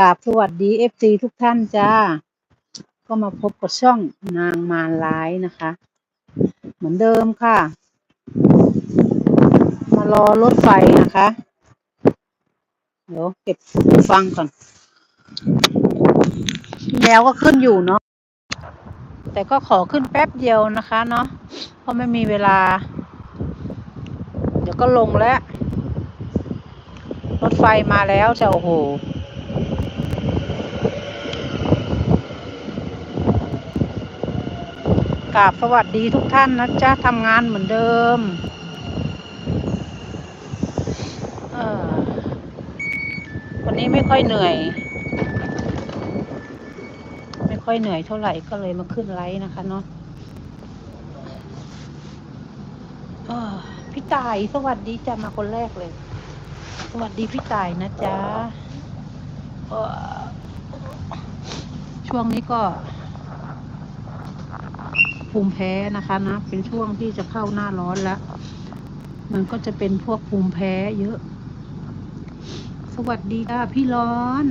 กราบสวัสดีเอฟซีทุกท่านจ้า ก็มาพบกับช่องนางมารร้ายนะคะ เหมือนเดิมค่ะ มารอรถไฟนะคะ เดี๋ยวเก็บฟังก่อน แล้วก็ขึ้นอยู่เนาะ แต่ก็ขอขึ้นแป๊บเดียวนะคะเนาะ เพราะไม่มีเวลา เดี๋ยวก็ลงแล้ว รถไฟมาแล้วจะโอ้โห กราบสวัสดีทุกท่านนะจ๊ะทำงานเหมือนเดิมวันนี้ไม่ค่อยเหนื่อย ไม่ค่อยเหนื่อยเท่าไหร่ก็เลยมาขึ้นไลฟ์นะคะเนาะพี่ตายสวัสดีจ้ะมาคนแรกเลย สวัสดีพี่ตายนะจ๊ะช่วงนี้ก็ ภูมิแพ้นะคะนะ เป็นช่วงที่จะเข้าหน้าร้อนแล้ว มันก็จะเป็นพวกภูมิแพ้เยอะ สวัสดีค่ะพี่ร้อน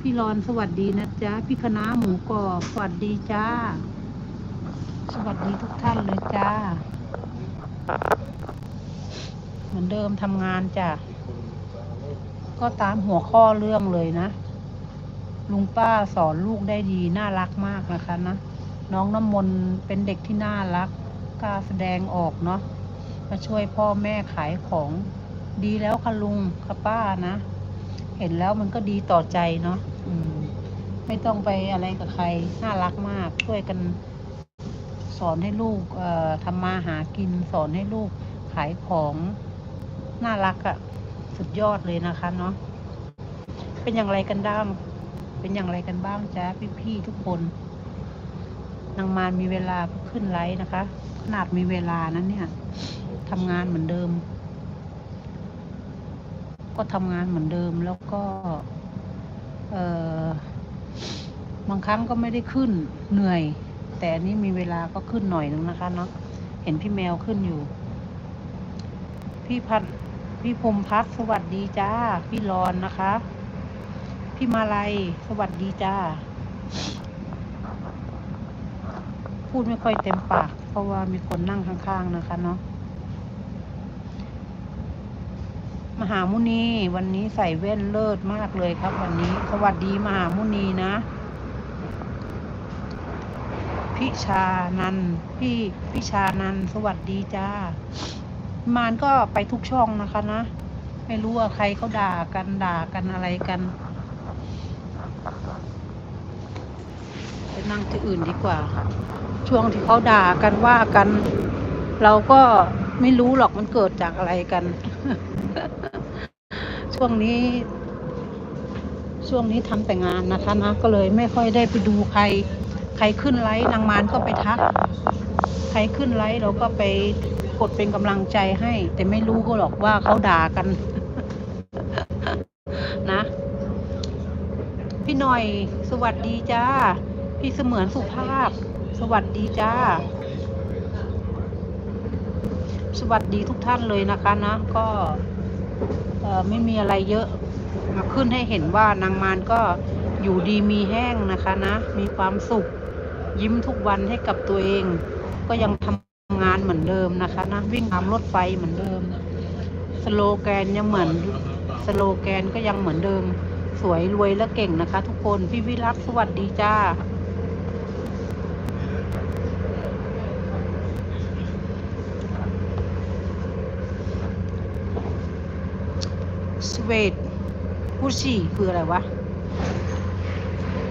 พี่ร้อนสวัสดีนะจ๊ะ พี่คณะหมูกรอบสวัสดีจ้า สวัสดีทุกท่านเลยจ้า เหมือนเดิมทำงานจ้ะ ก็ตามหัวข้อเรื่องเลยนะลุงป้าสอนลูกได้ดี น่ารักมากนะคะนะ น้องน้ำมนต์เป็นเด็กที่น่ารักกล้าแสดงออกเนาะมาช่วยพ่อแม่ขายของดีแล้วค่ะลุงค่ะป้านะ เห็นแล้วมันก็ดีต่อใจเนาะอืม ไม่ต้องไปอะไรกับใคร น่ารักมาก ช่วยกัน สอนให้ลูก เอ่อทำมาหากิน สอนให้ลูกขายของ น่ารักอะ่ะ สุดยอดเลยนะคะเนาะเป็นอย่างไรกันบ้าง เป็นอย่างไรกันบ้างจ๊ะพี่ๆทุกคน นางมารมีเวลาขึ้นไลฟ์นะคะ ขนาดมีเวลานั้นเนี่ยทำงานเหมือนเดิม ก็ทำงานเหมือนเดิมแล้วก็ เออบางครั้งก็ไม่ได้ขึ้นเหนื่อย แต่อันนี้มีเวลาก็ขึ้นหน่อยนึงนะคะเนาะเห็นพี่แมวขึ้นอยู่ พี่พัดพี่พรมพัฒสวัสดีจ้า พี่รอนนะคะ พี่มาลัย สวัสดีจ้า พูดไม่ค่อยเต็มปาก เพราะว่ามีคนนั่งข้างๆนะคะเนาะมหามุนี วันนี้ใส่แว่นเลิศมากเลยครับ วันนี้สวัสดีมหามุนีนะ พิชานันพี่พิชานันสวัสดีจ้ามานก็ไปทุกช่องนะคะนะ ไม่รู้ว่าใครเขาด่ากันด่ากันอะไรกันไป นั่งที่อื่นดีกว่าค่ะ ช่วงที่เขาด่ากันว่ากัน เราก็ไม่รู้หรอกมันเกิดจากอะไรกัน ช่วงนี้ ช่วงนี้ทำแต่งานนะคะนะก็เลยไม่ค่อยได้ไปดูใคร ใครขึ้นไลฟ์นางมารก็ไปทัก ใครขึ้นไลฟ์เราก็ไปกดเป็นกำลังใจให้ แต่ไม่รู้ก็หรอกว่าเขาด่ากัน นะ พี่หน่อย สวัสดีจ้า พี่เสมือนสุภาพ สวัสดีจ้า สวัสดีทุกท่านเลยนะคะนะก็ไม่มีอะไรเยอะมาขึ้นให้เห็นว่านางมารก็อยู่ดีมีแห้งนะคะนะ มีความสุข ยิ้มทุกวันให้กับตัวเอง ก็ยังทำงานเหมือนเดิมนะคะนะ วิ่งตามรถไฟเหมือนเดิม สโลแกนยังเหมือนสโลแกนก็ยังเหมือนเดิม สวยรวยและเก่งนะคะ ทุกคนพี่วิรักสวัสดีจ้า ส เวตผู้ชี่คืออะไรวะ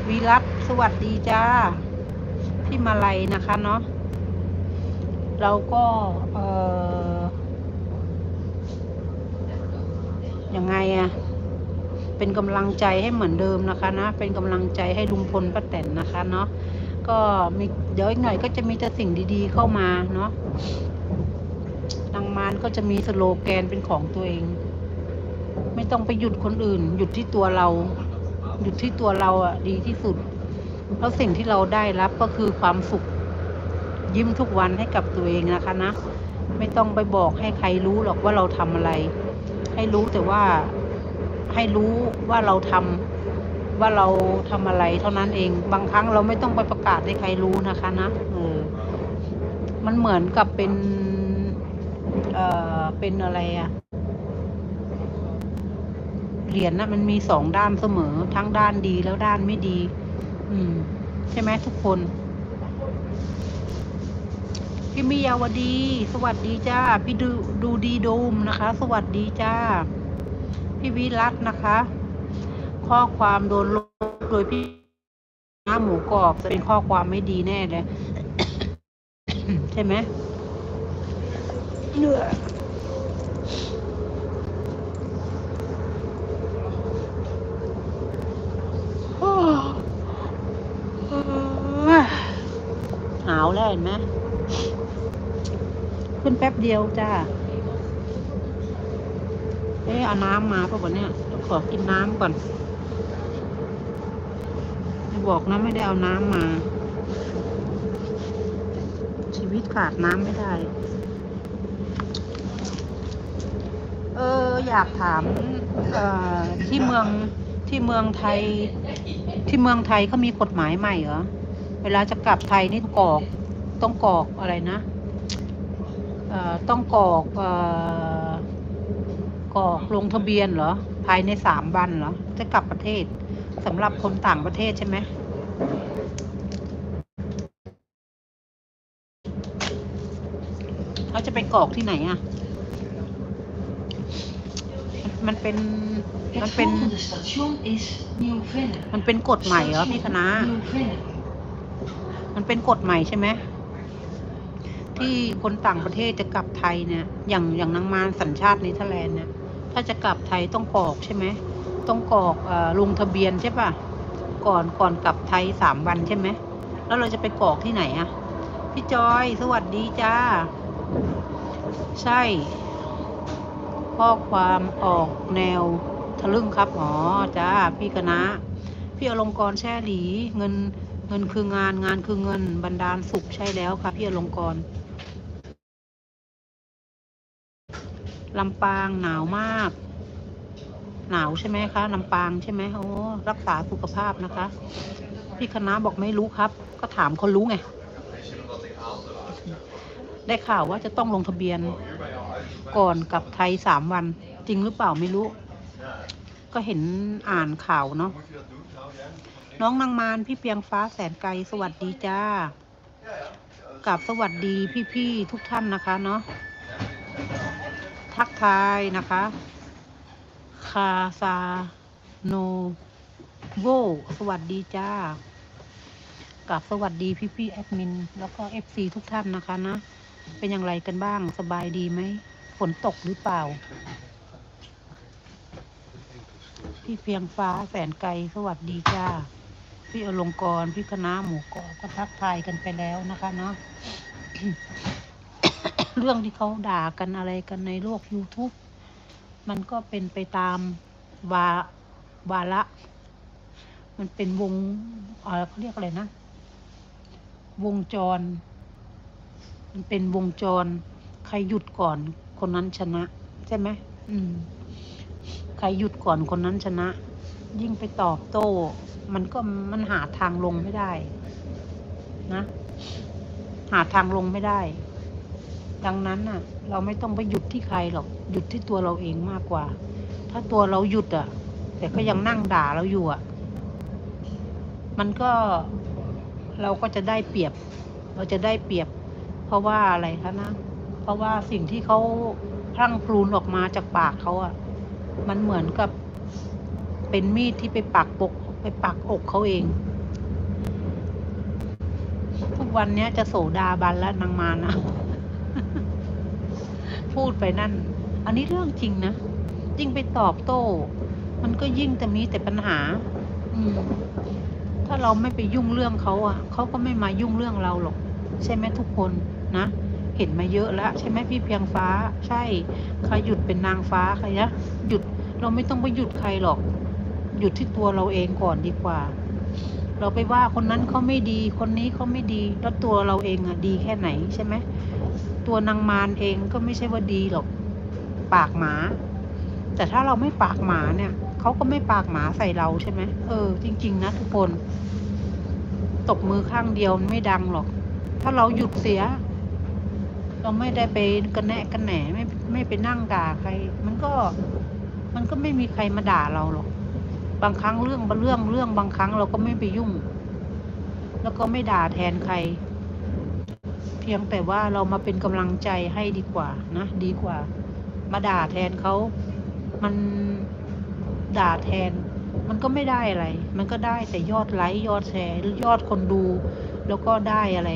วีรัตสวัสดีจ้า พี่มาลัยนะคะเนาะ เราก็เออยังไงอะเป็นกำลังใจให้เหมือนเดิมนะคะนะ เป็นกำลังใจให้ลุงพลป้าแตนนะคะเนาะ ก็มีเดี๋ยวอีกหน่อยก็จะมีแต่สิ่งดีๆเข้ามาเนาะนางมารก็จะมีสโลแกนเป็นของตัวเอง ไม่ต้องไปหยุดคนอื่น หยุดที่ตัวเรา หยุดที่ตัวเราอะ ดีที่สุด เพราะสิ่งที่เราได้รับก็คือความสุข ยิ้มทุกวันให้กับตัวเองนะคะนะ ไม่ต้องไปบอกให้ใครรู้หรอกว่าเราทำอะไร ให้รู้แต่ว่าให้รู้ว่าเราทว่าเราทำอะไรเท่านั้นเอง บางครั้งเราไม่ต้องไปประกาศให้ใครรู้นะคะนะเออมันเหมือนกับเป็น เอ่อ เป็นอะไรอะ เหรียญนะมันมีสองด้านเสมอ ทั้งด้านดีแล้วด้านไม่ดี อืม ใช่ไหมทุกคน พี่มิยาวดี สวัสดีจ้า พี่ดูดูดีโดมนะคะ สวัสดีจ้า พี่วิรัตนะคะ ข้อความโดนลบโดยพี่หน้าหมูกรอบจะเป็นข้อความไม่ดีแน่เลย ใช่ไหมเหนื่อยโอ้หาว แล้วเห็นไหมขึ้นแป๊บเดียวจ้าเอ๊ะเอาน้ำมาป่ะวะเนี่ยขอกินน้ำก่อนไม่บอกนะไม่ได้เอาน้ำมา ชีวิตขาดน้ำไม่ได้ เออ อยากถามเอ่อที่เมืองที่เมืองไทย ที่เมืองไทยเขามีกฎหมายใหม่เหรอ เวลาจะกลับไทยนี่กอก ต้องกรอกอะไรนะเอ่อต้องกรอกเอ่อกรอกลงทะเบียนเหรอ ภายในสามวันเหรอ จะกลับประเทศสำหรับคนต่างประเทศใช่ไหมเขาจะไปกรอกที่ไหนอะ มันเป็น มันเป็น มันเป็นกฎใหม่เหรอพี่คณะมันเป็นกฎใหม่ใช่ไหม ที่คนต่างประเทศจะกลับไทยเนี่ยอย่างอย่างนางมารสัญชาติเนเธอร์แลนด์เนี่ยถ้าจะกลับไทยต้องกรอกใช่ไหมต้องกรอกอ่อลงทะเบียนใช่ปะก่อนก่อนกลับไทยสามวันใช่ไหมแล้วเราจะไปกรอกที่ไหนอะพี่จอยสวัสดีจ้า ใช่ ข้อความออกแนวทะลึ่งครับอ๋อจ้าพี่คณะ พี่อลงกรแช่หลีเงินเงินคืองานงานคือเงินบรรดาลสุขใช่แล้วค่ะพี่อลงกร ลำปางหนาวมาก หนาวใช่ไหมคะลำปางใช่ไหมโอ้รักษาสุขภาพนะคะ พี่คณะบอกไม่รู้ครับ ก็ถามคนรู้ไง ได้ข่าวว่าจะต้องลงทะเบียน ก่อนกับไทยสามวัน จริงหรือเปล่าไม่รู้ ก็เห็นอ่านข่าวเนาะน้องนางมารพี่เปียงฟ้าแสนไกลสวัสดีจ้ากับสวัสดีพี่ ๆ ทุกท่านนะคะเนาะ ทักทายนะคะ คาซาโนโวสวัสดีจ้ากับสวัสดีพี่ๆแอดมิน แล้วก็เอฟซีทุกท่านนะคะนะ เป็นอย่างไรกันบ้างสบายดีไหมฝนตกหรือเปล่า พี่เพียงฟ้าแสนไกลสวัสดีจ้าพี่อลงกร พี่คณะหมูกรอบก็ทักทายกันไปแล้วนะคะเนาะ เรื่องที่เขาด่ากันอะไรกันในโลก YouTube มันก็เป็นไปตามวาวาระ มันเป็นวงเอ่อเขาเรียกอะไรนะ วงจร มันเป็นวงจร ใครหยุดก่อนคนนั้นชนะ ใช่ไหมอืม ใครหยุดก่อนคนนั้นชนะ ยิ่งไปตอบโต้ มันก็มันหาทางลงไม่ได้ นะ หาทางลงไม่ได้ ดังนั้นน่ะ เราไม่ต้องไปหยุดที่ใครหรอกหยุดที่ตัวเราเองมากกว่า ถ้าตัวเราหยุดอะ แต่ก็ยังนั่งด่าเราอยู่อะ มันก็เราก็จะได้เปรียบ เราจะได้เปรียบ เพราะว่าอะไรคะนะ เพราะว่าสิ่งที่เขาพลั่งพลูนออกมาจากปากเขาอะ มันเหมือนกับเป็นมีดที่ไปปักปกไปปักอกเขาเอง ทุกวันนี้จะโสดาบันแล้วนางมานะ พูดไปนั่น อันนี้เรื่องจริงนะยิ่งไปตอบโต้ มันก็ยิ่งจะมีแต่ปัญหา อืม ถ้าเราไม่ไปยุ่งเรื่องเขาอะเขาก็ไม่มายุ่งเรื่องเราหรอก ใช่ไหมทุกคนนะเห็นมาเยอะแล้ว ใช่ไหมพี่เพียงฟ้า ใช่ใครหยุดเป็นนางฟ้าใครนะหยุดเราไม่ต้องไปหยุดใครหรอก หยุดที่ตัวเราเองก่อนดีกว่า เราไปว่าคนนั้นเขาไม่ดี คนนี้เขาไม่ดี แล้วตัวเราเองอะดีแค่ไหนใช่ไหม ตัวนางมารเองก็ไม่ใช่ว่าดีหรอก ปากหมา แต่ถ้าเราไม่ปากหมาเนี่ยเขาก็ไม่ปากหมาใส่เราใช่ไหมเออ จริง ๆ นะทุกคน ตบมือข้างเดียวไม่ดังหรอก ถ้าเราหยุดเสีย เราไม่ได้ไปกระแนะกระแหนไม่ไม่ไปนั่งด่าใคร มันก็ มันก็ไม่มีใครมาด่าเราหรอก บางครั้งเรื่องบางเรื่องเรื่องบางครั้งเราก็ไม่ไปยุ่ง แล้วก็ไม่ด่าแทนใคร เพียงแต่ว่าเรามาเป็นกำลังใจให้ดีกว่านะดีกว่า มาด่าแทนเขา มันด่าแทน มันก็ไม่ได้อะไร มันก็ได้แต่ยอดไลค์ยอดแชร์ยอดคนดู แล้วก็ได้อะไร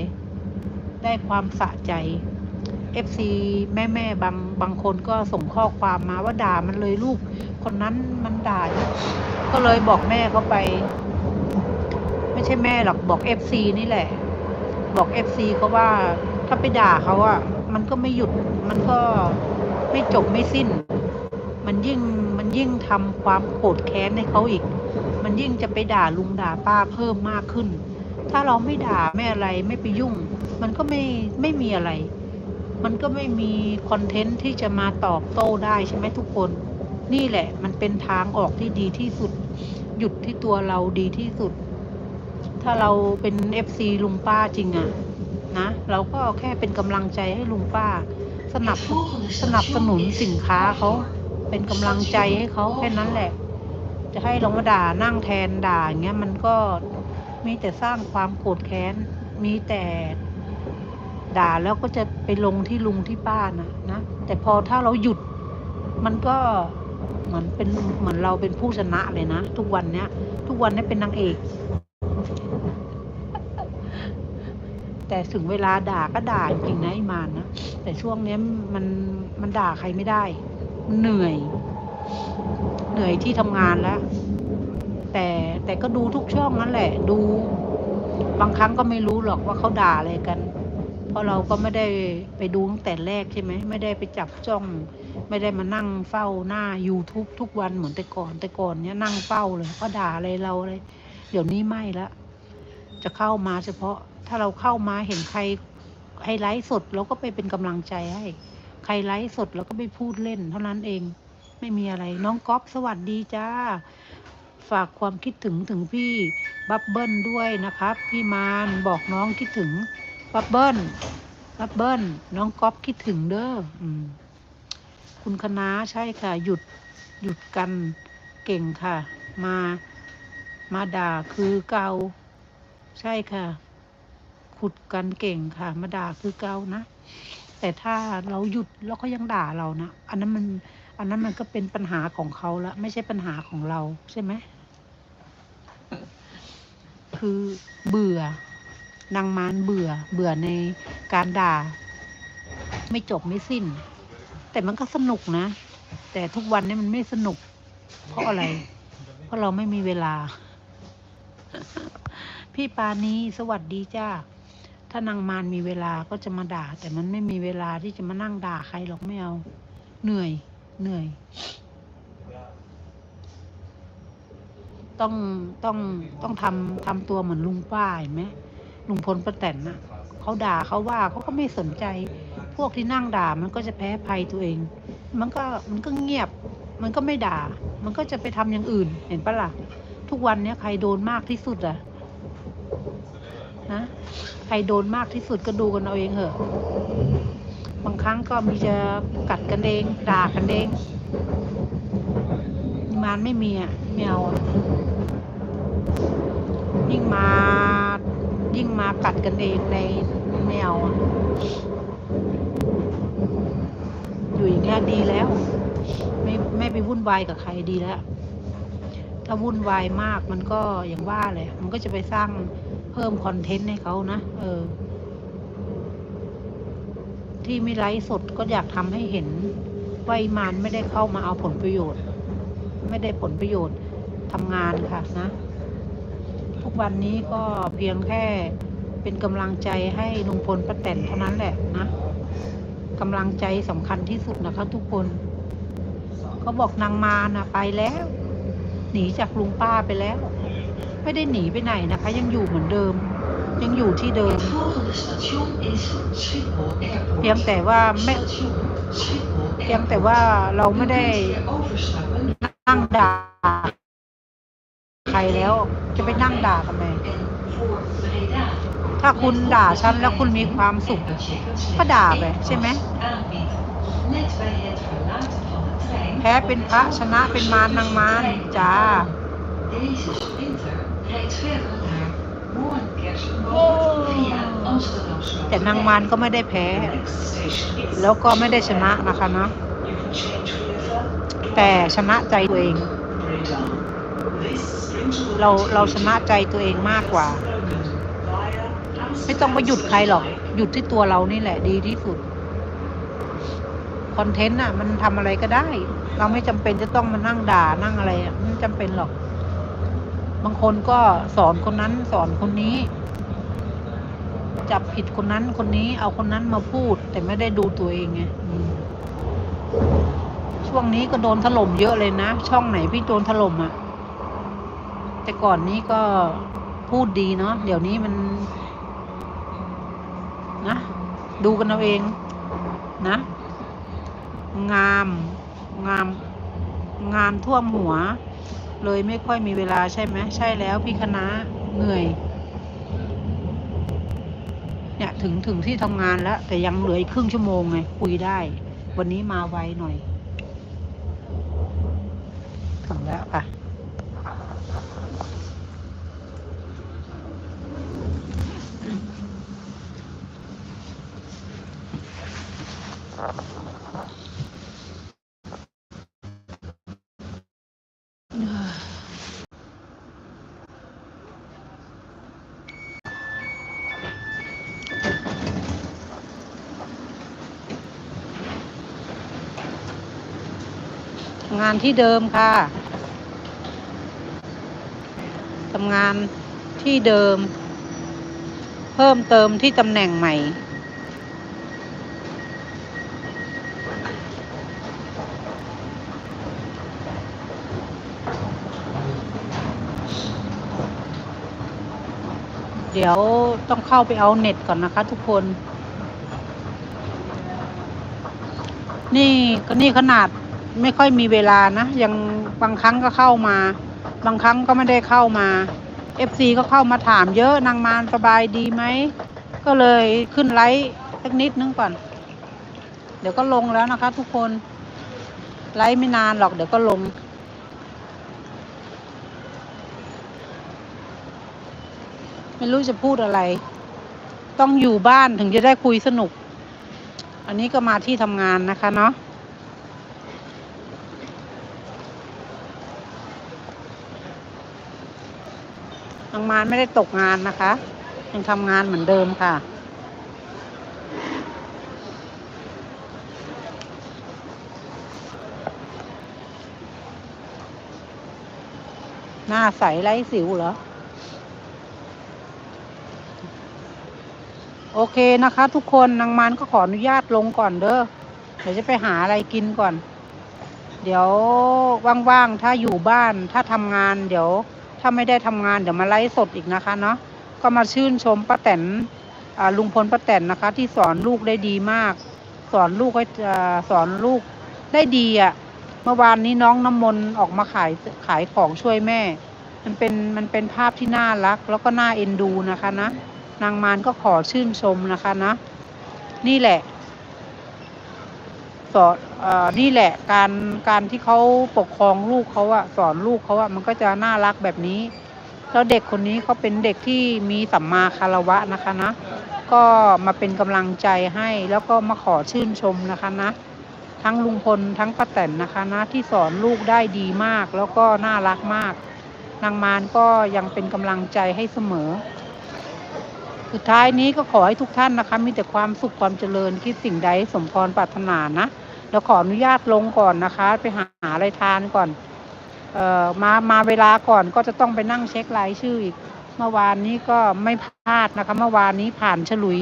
ได้ความสะใจ FC แม่แม่ๆบางบางคนก็ส่งข้อความมาว่าด่ามันเลยลูก คนนั้นมันด่า ก็เลยบอกแม่เขาไป ไม่ใช่แม่หรอกบอก FC นี่แหละ บอก FC เขาว่าถ้าไปด่าเขาอะมันก็ไม่หยุด มันก็ไม่จบไม่สิ้น มันยิ่งมันยิ่งทำความโกรธแค้นให้เขาอีก มันยิ่งจะไปด่าลุงด่าป้าเพิ่มมากขึ้น ถ้าเราไม่ด่าไม่อะไรไม่ไปยุ่ง มันก็ไม่ไม่มีอะไร มันก็ไม่มีคอนเทนต์ที่จะมาตอบโต้ได้ใช่ไหมทุกคน นี่แหละ มันเป็นทางออกที่ดีที่สุด หยุดที่ตัวเราดีที่สุด ถ้าเราเป็นเอฟซีลุงป้าจริงอะนะ เราก็แค่เป็นกำลังใจให้ลุงป้า สนับสนับสนุนสินค้าเขาเป็นกำลังใจให้เขาแค่นั้นแหละ จะให้ลงมาด่านั่งแทนด่าอย่างเงี้ยมันก็มีแต่สร้างความโกรธแค้นมีแต่ด่าแล้วก็จะไปลงที่ลุงที่ป้านะนะแต่พอถ้าเราหยุด มันก็เหมือนเป็นเหมือนเราเป็นผู้ชนะเลยนะ ทุกวันเนี้ย ทุกวันนี้เป็นนางเอก แต่ถึงเวลาด่าก็ด่าจริงนะไอ้มานนะแต่ช่วงเนี้ยมันมันด่าใครไม่ได้มันเหนื่อย เหนื่อยที่ทำงานแล้ว แต่แต่ก็ดูทุกช่องนั่นแหละ ดู บางครั้งก็ไม่รู้หรอกว่าเขาด่าอะไรกัน เพราะเราก็ไม่ได้ไปดูตั้งแต่แรกใช่ไหมไม่ได้ไปจับจ้อง ไม่ได้มานั่งเฝ้าหน้า YouTube ทุกวันเหมือนแต่ก่อน แต่ก่อนเนี้ยนั่งเฝ้าเลยก็ด่าอะไรเราเลย เดี๋ยวนี้ไม่ละจะเข้ามาเฉพาะ ถ้าเราเข้ามาเห็นใครใครไลฟ์สดเราก็ไปเป็นกำลังใจให้ ใครไลฟ์สดเราก็ไปพูดเล่น เท่านั้นเอง ไม่มีอะไร น้องก๊อฟสวัสดีจ้า ฝากความคิดถึงถึงพี่บับเบิ้ลด้วยนะครับ พี่มานบอกน้องคิดถึงบับเบิ้ลบับเบิ้ลน้องก๊อฟคิดถึงเด้ออคุณคณะใช่ค่ะ หยุดหยุดกันเก่งค่ะ มามาด่าคือเกาใช่ค่ะ ขุดกันเก่งค่ะ มาด่าคือเกานะ แต่ถ้าเราหยุดแล้วเขายังด่าเรานะ อันนั้นมัน อันนั้นมันก็เป็นปัญหาของเขาละไม่ใช่ปัญหาของเราใช่ไหม คือเบื่อนางมารเบื่อ เบื่อในการด่า ไม่จบไม่สิ้น แต่มันก็สนุกนะ แต่ทุกวันนี้มันไม่สนุก เพราะอะไร เพราะเราไม่มีเวลา พี่ปานีสวัสดีจ้า ถ้านางมารมีเวลาก็จะมาด่า แต่มันไม่มีเวลาที่จะมานั่งด่าใครหรอกไม่เอา เหนื่อย เหนื่อย ต้องต้องต้องทำทำตัวเหมือนลุงป้าเห็นไหมลุงพลป้าแตนน่ะเขาด่าเขาว่าเขาก็ไม่สนใจ พวกที่นั่งด่ามันก็จะแพ้ภัยตัวเอง มันก็มันก็เงียบ มันก็ไม่ด่า มันก็จะไปทำอย่างอื่น เห็นปะล่ะ ทุกวันเนี้ยใครโดนมากที่สุดอะ นะใครโดนมากที่สุดก็ดูกันเอาเองเหอะ บางครั้งก็มีจะกัดกันเองด่ากันเองมานไม่มีอะไม่เอายิ่งมายิ่งมากัดกันเองในไม่เอาอยู่อย่างเงี้ยดีแล้ว ไม่ไม่ไปวุ่นวายกับใครดีแล้ว ถ้าวุ่นวายมากมันก็อย่างว่าเลย มันก็จะไปสร้าง พิ่มคอนเทนต์ให้เขานะเออ ที่ไม่ไลฟ์สดก็อยากทำให้เห็นว่าอ้มารไม่ได้เข้ามาเอาผลประโยชน์ ไม่ได้ผลประโยชน์ทำงานค่ะนะ ทุกวันนี้ก็เพียงแค่เป็นกำลังใจให้ลุงพลป้าแตนเท่านั้นแหละนะกำลังใจสำคัญที่สุดนะคะ ทุกคนเขาบอกนางมานะไปแล้ว หนีจากลุงป้าไปแล้ว ไม่ได้หนีไปไหนนะคะ ยังอยู่เหมือนเดิม ยังอยู่ที่เดิม เพียงแต่ว่าไม่ Station Schiphol พียงแต่ว่าเราไม่ได้นั่งด่าใครแล้วจะไปนั่งด่าทำไมถ้าคุณด่าฉันแล้วคุณมีความสุข ก็ด่าไปใช่ไหมแพ้เป็นพระชนะเป็นมารนางมารจ้า reeds verder naar Moornkersenboom via Amsterdam แต่นางมารก็ไม่ได้แพ้ แล้วก็ไม่ได้ชนะนะคะเนาะแต่ชนะใจตัวเอง เราเราชนะใจตัวเองมากกว่า ไม่ต้องไปหยุดใครหรอก หยุดที่ตัวเรานี่แหละดีที่สุดคอนเทนต์อะ มันทำอะไรก็ได้ เราไม่จำเป็นจะต้องมานั่งด่านั่งอะไรอะไม่จำเป็นหรอก บางคนก็สอนคนนั้นสอนคนนี้ จับผิดคนนั้นคนนี้ เอาคนนั้นมาพูด แต่ไม่ได้ดูตัวเองไงช่วงนี้ก็โดนถล่มเยอะเลยนะ ช่องไหนพี่โดนถล่มอะ แต่ก่อนนี้ก็พูดดีเนาะเดี๋ยวนี้มัน นะ ดูกันเอาเอง นะ งาม งาม งานท่วมหัว เลยไม่ค่อยมีเวลาใช่ไหมใช่แล้วพี่คณะเหนื่อย เนี่ยถึงถึงที่ทำงานแล้ว แต่ยังเหลืออีกครึ่งชั่วโมงไงคุยได้ วันนี้มาไวหน่อยถึงแล้วค่ะ งานที่เดิมค่ะทำงานที่เดิม เพิ่มเติมที่ตำแหน่งใหม่ เดี๋ยวต้องเข้าไปเอาเน็ตก่อนนะคะทุกคน นี่ก็นี่ขนาด ไม่ค่อยมีเวลานะยังบางครั้งก็เข้ามา บางครั้งก็ไม่ได้เข้ามา FC ก็เข้ามาถามเยอะนางมารสบายดีไหม ก็เลยขึ้นไลฟ์สักนิดนึงก่อน เดี๋ยวก็ลงแล้วนะคะ ทุกคนไลฟ์ไม่นานหรอกเดี๋ยวก็ลงไม่รู้จะพูดอะไร ต้องอยู่บ้านถึงจะได้คุยสนุก อันนี้ก็มาที่ทำงานนะคะเนาะางมานไม่ได้ตกงานนะคะ ยังทำงานเหมือนเดิมค่ะ หน้าใสไร้สิวเหรอ โอเคนะคะทุกคนนางมานก็ขออนุญาตลงก่อนเด้อ เดี๋ยวจะไปหาอะไรกินก่อน เดี๋ยวว่างๆ ถ้าอยู่บ้านถ้าทำงานเดี๋ยวาไม่ได้ทำงานเดี๋ยวมาไลฟ์สดอีกนะคะเนาะก็มาชื่นชมป้าแตนลุงพลป้าแตนนะคะ ที่สอนลูกได้ดีมาก สอนลูกให้สอนลูกได้ดีอะ่ะเมื่อวานนี้น้องน้ำมนต์ออกมาขายขายของช่วยแม่ มันเป็นมันเป็นภาพที่น่ารัก แล้วก็น่าเอ็นดูนะคะนะนางมารก็ขอชื่นชมนะคะนะ นี่แหละ สอนอ่อนี่แหละการการที่เขาปกครองลูกเขาอะสอนลูกเขาอะมันก็จะน่ารักแบบนี้ แล้วเด็กคนนี้เขาเป็นเด็กที่มีสัมมาคารวะนะคะนะ ก็มาเป็นกำลังใจให้แล้วก็มาขอชื่นชมนะคะนะ ทั้งลุงพลทั้งป้าแตนนะคะนะที่สอนลูกได้ดีมากแล้วก็น่ารักมาก นางมารก็ยังเป็นกำลังใจให้เสมอ สุดท้ายนี้ก็ขอให้ทุกท่านนะคะ มีแต่ความสุขความเจริญคิดสิ่งใดสมพรปรารถนานะแล้วขออนุญาตลงก่อนนะคะ ไปหาอะไรทานก่อนเอ่อมามาเวลาก่อนก็จะต้องไปนั่งเช็ครายชื่ออีก เมื่อวานนี้ก็ไม่พลาดนะคะ เมื่อวานนี้ผ่านฉลุย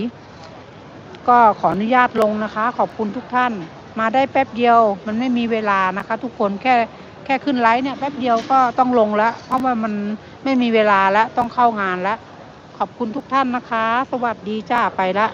ก็ขออนุญาตลงนะคะ ขอบคุณทุกท่าน มาได้แป๊บเดียวมันไม่มีเวลานะคะ ทุกคนแค่แค่ขึ้นไลฟ์เนี่ยแป๊บเดียวก็ต้องลงแล้ว เพราะว่ามันไม่มีเวลาแล้วต้องเข้างานแล้ว ขอบคุณทุกท่านนะคะ สวัสดีจ้าไปละ